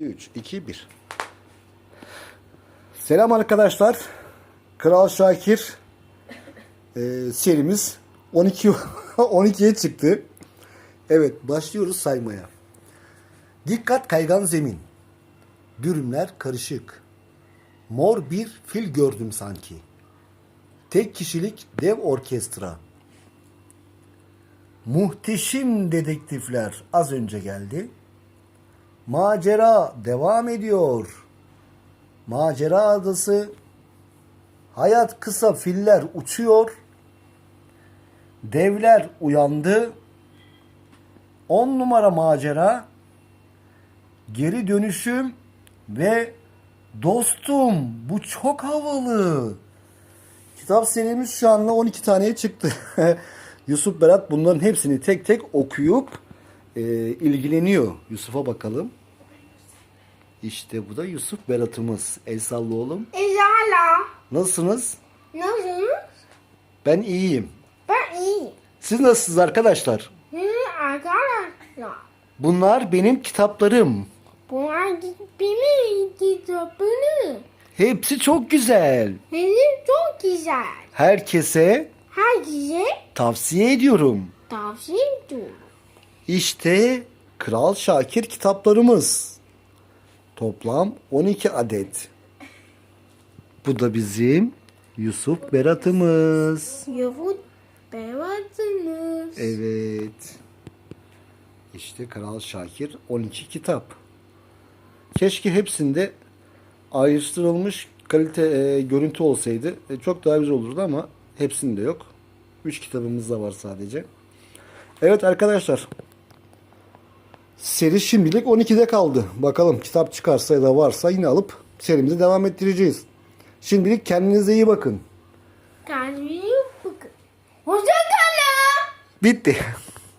3, 2, 1. Selam arkadaşlar. Kral Şakir e, serimiz 12 12'ye çıktı. Evet başlıyoruz saymaya. Dikkat kaygan zemin. Dürümler karışık. Mor bir fil gördüm sanki. Tek kişilik dev orkestra. Muhteşem dedektifler az önce geldi. Macera devam ediyor. Macera adası. Hayat kısa filler uçuyor. Devler uyandı. 10 numara macera. Geri dönüşüm ve dostum bu çok havalı. Kitap serimiz şu anda 12 taneye çıktı. Yusuf Berat bunların hepsini tek tek okuyup e, ilgileniyor. Yusuf'a bakalım. İşte bu da Yusuf Berat'ımız. El salla oğlum. Ezala. Nasılsınız? Nasılsınız? Ben iyiyim. Ben iyiyim. Siz nasılsınız arkadaşlar? Hı, arkadaşlar. Bunlar benim kitaplarım. Bunlar benim kitabını. Hepsi çok güzel. Benim çok güzel. Herkese Herkese tavsiye ediyorum. tavsiye ediyorum. İşte Kral Şakir kitaplarımız. Toplam 12 adet. Bu da bizim Yusuf Berat'ımız. Yavut bevatınız. Evet. İşte Kral Şakir 12 kitap. Keşke hepsinde ayrıştırılmış kalite e, görüntü olsaydı. E, çok daha güzel olurdu ama hepsinde yok. 3 kitabımız da var sadece. Evet arkadaşlar. Seri şimdilik 12'de kaldı. Bakalım kitap çıkarsa ya da varsa yine alıp serimize devam ettireceğiz. Şimdilik kendinize iyi bakın. Kendinize bakın. Hoşçakalın. Bitti.